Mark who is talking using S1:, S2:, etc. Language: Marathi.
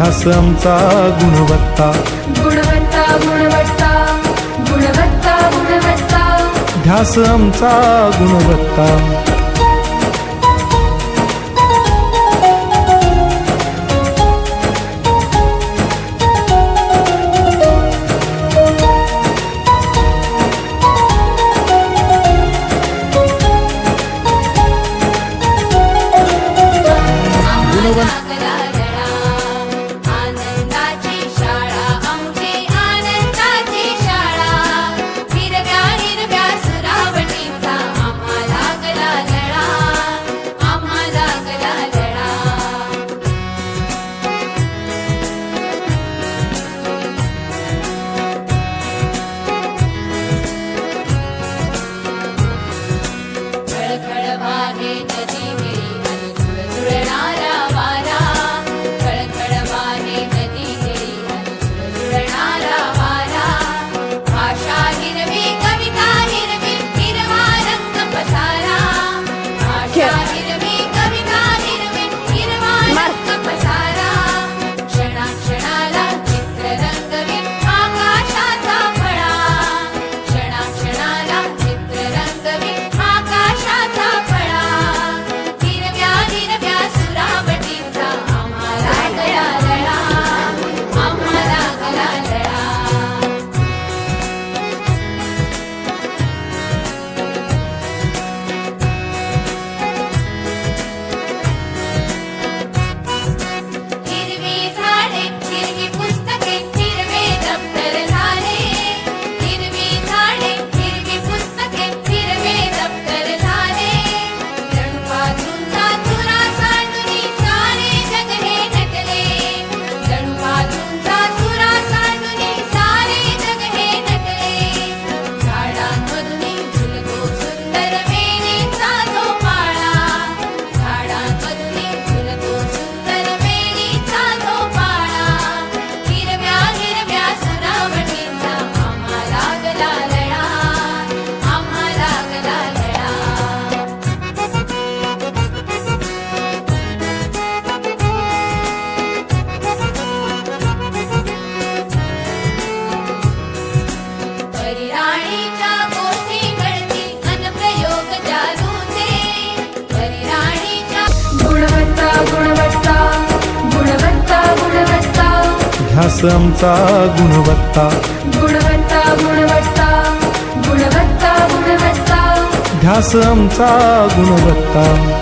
S1: अभ्यासमचा गुणवत्ता.
S2: गुणवत्ता गुणवत्ता गुणवत्ता गुणवत्ता.
S1: अभ्यासमचा गुणवत्ता. हाच आमचा गुणवत्ता.
S2: गुणवत्ता गुणवत्ता गुणवत्ता गुणवत्ता.
S1: ध्यास आमचा गुणवत्ता.